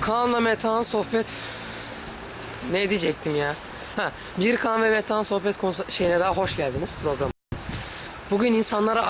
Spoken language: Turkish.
Kaan'la Metehan sohbet ne diyecektim ya? Ha, bir Kaan ve Metehan sohbet konser- şeyine daha hoş geldiniz program. Bugün insanlara